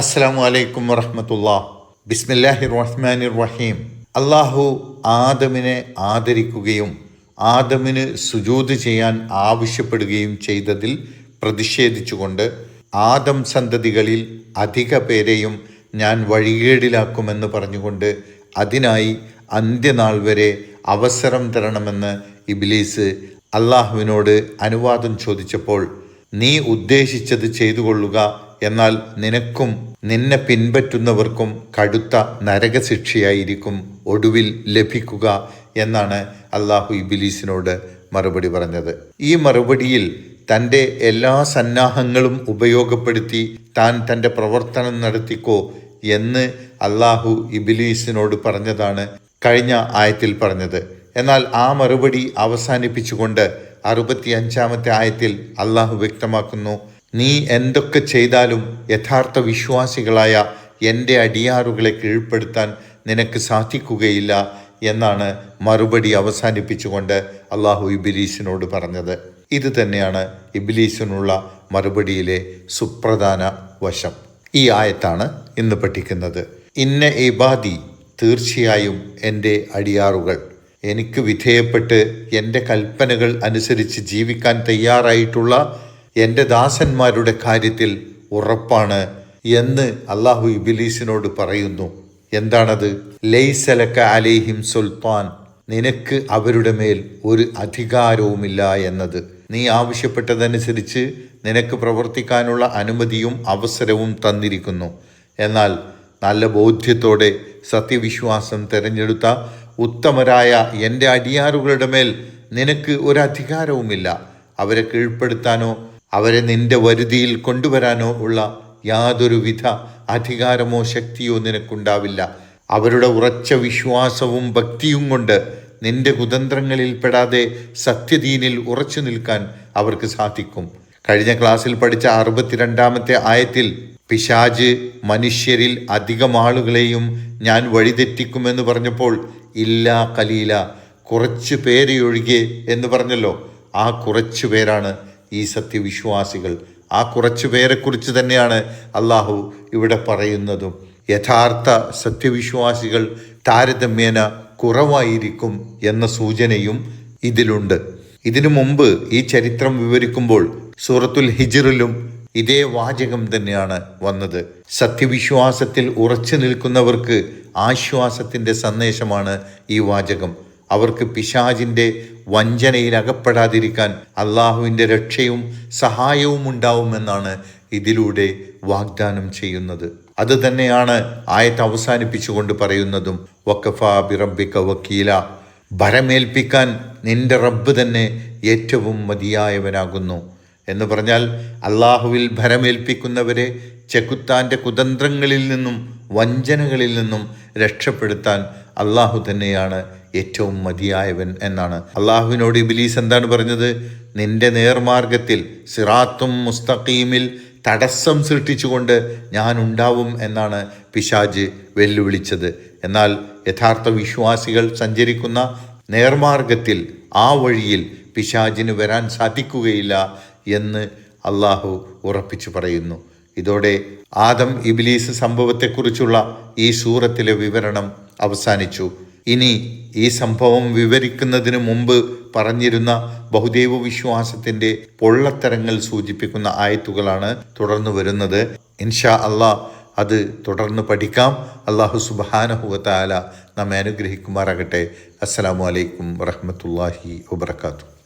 അസ്സലാമു അലൈക്കും വറഹമത്തുള്ള. ബിസ്മില്ലാഹി റഹ്മാനി റഹീം അള്ളാഹു ആദമിനെ ആദരിക്കുകയും ആദമിന് സുജൂത് ചെയ്യാൻ ആവശ്യപ്പെടുകയും ചെയ്തതിൽ പ്രതിഷേധിച്ചുകൊണ്ട് ആദം സന്തതികളിൽ അധിക പേരെയും ഞാൻ വഴികേടിലാക്കുമെന്ന് പറഞ്ഞുകൊണ്ട് അതിനായി അന്ത്യനാൾ വരെ അവസരം തരണമെന്ന് ഇബിലീസ് അള്ളാഹുവിനോട് അനുവാദം ചോദിച്ചപ്പോൾ നീ ഉദ്ദേശിച്ചത് ചെയ്തു കൊള്ളുക എന്നാൽ നിനക്കും നിന്നെ പിൻപറ്റുന്നവർക്കും കടുത്ത നരകശിക്ഷയായിരിക്കും ഒടുവിൽ ലഭിക്കുക എന്നാണ് അള്ളാഹു ഇബിലീസിനോട് മറുപടി പറഞ്ഞത്. ഈ മറുപടിയിൽ തന്റെ എല്ലാ സന്നാഹങ്ങളും ഉപയോഗപ്പെടുത്തി താൻ തന്റെ പ്രവർത്തനം നടത്തിക്കോ എന്ന് അള്ളാഹു ഇബിലീസിനോട് പറഞ്ഞതാണ് കഴിഞ്ഞ ആയത്തിൽ പറഞ്ഞത്. എന്നാൽ ആ മറുപടി അവസാനിപ്പിച്ചുകൊണ്ട് അറുപത്തി അഞ്ചാമത്തെ ആയത്തിൽ അള്ളാഹു വ്യക്തമാക്കുന്നു. നീ എന്തൊക്കെ ചെയ്താലും യഥാർത്ഥ വിശ്വാസികളായ എന്റെ അടിയാറുകളെ കീഴ്പ്പെടുത്താൻ നിനക്ക് സാധിക്കുകയില്ല എന്നാണ് മറുപടി അവസാനിപ്പിച്ചുകൊണ്ട് അള്ളാഹു ഇബിലീസിനോട് പറഞ്ഞത്. ഇത് തന്നെയാണ് ഇബിലീസിനുള്ള മറുപടിയിലെ സുപ്രധാന വശം. ഈ ആയത്താണ് ഇന്ന് പഠിക്കുന്നത്. ഇന്ന ഇബാദി തീർച്ചയായും എന്റെ അടിയാറുകൾ. എനിക്ക് വിധേയപ്പെട്ട് എന്റെ കൽപ്പനകൾ അനുസരിച്ച് ജീവിക്കാൻ തയ്യാറായിട്ടുള്ള എന്റെ ദാസന്മാരുടെ കാര്യത്തിൽ ഉറപ്പാണ് എന്ന് അള്ളാഹു ഇബിലീസിനോട് പറയുന്നു. എന്താണത്? ലൈസലക്ക അലേഹിം സുൽത്താൻ. നിനക്ക് അവരുടെ മേൽ ഒരു അധികാരവുമില്ല എന്നത്. നീ ആവശ്യപ്പെട്ടതനുസരിച്ച് നിനക്ക് പ്രവർത്തിക്കാനുള്ള അനുമതിയും അവസരവും തന്നിരിക്കുന്നു. എന്നാൽ നല്ല ബോധ്യത്തോടെ സത്യവിശ്വാസം തിരഞ്ഞെടുത്ത ഉത്തമരായ എന്റെ അടിയാറുകളുടെ മേൽ നിനക്ക് ഒരധികാരവുമില്ല അവരെ കീഴ്പ്പെടുത്താനോ അവരെ നിന്റെ വരുതിയിൽ കൊണ്ടുവരാനോ ഉള്ള യാതൊരുവിധ അധികാരമോ ശക്തിയോ നിനക്കുണ്ടാവില്ല. അവരുടെ ഉറച്ച വിശ്വാസവും ഭക്തിയും കൊണ്ട് നിന്റെ കുതന്ത്രങ്ങളിൽ പെടാതെ സത്യദീനിൽ ഉറച്ചു നിൽക്കാൻ അവർക്ക് സാധിക്കും. കഴിഞ്ഞ ക്ലാസ്സിൽ പഠിച്ച അറുപത്തിരണ്ടാമത്തെ ആയത്തിൽ പിശാജ് മനുഷ്യരിൽ അധികം ആളുകളെയും ഞാൻ വഴിതെറ്റിക്കുമെന്ന് പറഞ്ഞപ്പോൾ ഇല്ല കലീല കുറച്ച് പേരെ ഒഴികെ എന്ന് പറഞ്ഞല്ലോ. ആ കുറച്ച് പേരാണ് ഈ സത്യവിശ്വാസികൾ. ആ കുറച്ചു പേരെക്കുറിച്ച് തന്നെയാണ് അള്ളാഹു ഇവിടെ പറയുന്നതും. യഥാർത്ഥ സത്യവിശ്വാസികൾ താരതമ്യേന കുറവായിരിക്കും എന്ന സൂചനയും ഇതിലുണ്ട്. ഇതിനു മുമ്പ് ഈ ചരിത്രം വിവരിക്കുമ്പോൾ സൂറത്തുൽ ഹിജിറിലും ഇതേ വാചകം തന്നെയാണ് വന്നത്. സത്യവിശ്വാസത്തിൽ ഉറച്ചു നിൽക്കുന്നവർക്ക് ആശ്വാസത്തിന്റെ സന്ദേശമാണ് ഈ വാചകം. അവർക്ക് പിശാജിന്റെ വഞ്ചനയിൽ അകപ്പെടാതിരിക്കാൻ അള്ളാഹുവിന്റെ രക്ഷയും സഹായവും ഉണ്ടാവുമെന്നാണ് ഇതിലൂടെ വാഗ്ദാനം ചെയ്യുന്നത്. അത് തന്നെയാണ് ആയത്ത് അവസാനിപ്പിച്ചുകൊണ്ട് പറയുന്നതും വക്കഫ ബിറബിക്ക വക്കീല. ഭരമേൽപ്പിക്കാൻ നിന്റെ റബ്ബ് തന്നെ ഏറ്റവും മതിയായവനാകുന്നു എന്ന് പറഞ്ഞാൽ അള്ളാഹുവിൽ ഭരമേൽപ്പിക്കുന്നവരെ ചെക്കുത്താന്റെ കുതന്ത്രങ്ങളിൽ നിന്നും വഞ്ചനകളിൽ നിന്നും രക്ഷപ്പെടുത്താൻ അള്ളാഹു തന്നെയാണ് ഏറ്റവും മതിയായവൻ എന്നാണ്. അള്ളാഹുവിനോട് ഇബിലീസ് എന്താണ് പറഞ്ഞത്? നിന്റെ നേർമാർഗത്തിൽ സിറാത്തും മുസ്തഖീമിൽ തടസ്സം സൃഷ്ടിച്ചുകൊണ്ട് ഞാൻ ഉണ്ടാവും എന്നാണ് പിശാജ് വെല്ലുവിളിച്ചത്. എന്നാൽ യഥാർത്ഥ വിശ്വാസികൾ സഞ്ചരിക്കുന്ന നേർമാർഗത്തിൽ ആ വഴിയിൽ പിശാജിന് വരാൻ സാധിക്കുകയില്ല എന്ന് അള്ളാഹു ഉറപ്പിച്ചു പറയുന്നു. ഇതോടെ ആദം ഇബിലീസ് സംഭവത്തെക്കുറിച്ചുള്ള ഈ സൂറത്തിലെ വിവരണം അവസാനിച്ചു. ഇനി ഈ സംഭവം വിവരിക്കുന്നതിന് മുമ്പ് പറഞ്ഞിരുന്ന ബഹുദൈവ വിശ്വാസത്തിന്റെ പൊള്ളത്തരങ്ങൾ സൂചിപ്പിക്കുന്ന ആയത്തുകളാണ് തുടർന്ന് വരുന്നത്. ഇൻഷാ അള്ളാഹ് അത് തുടർന്ന് പഠിക്കാം. അള്ളാഹു സുബാനഹുവത്താല നമ്മെ അനുഗ്രഹിക്കുമാറാകട്ടെ. അസ്സലാമു അലൈക്കും വറഹമത്തല്ലാഹി വബർക്കാത്തു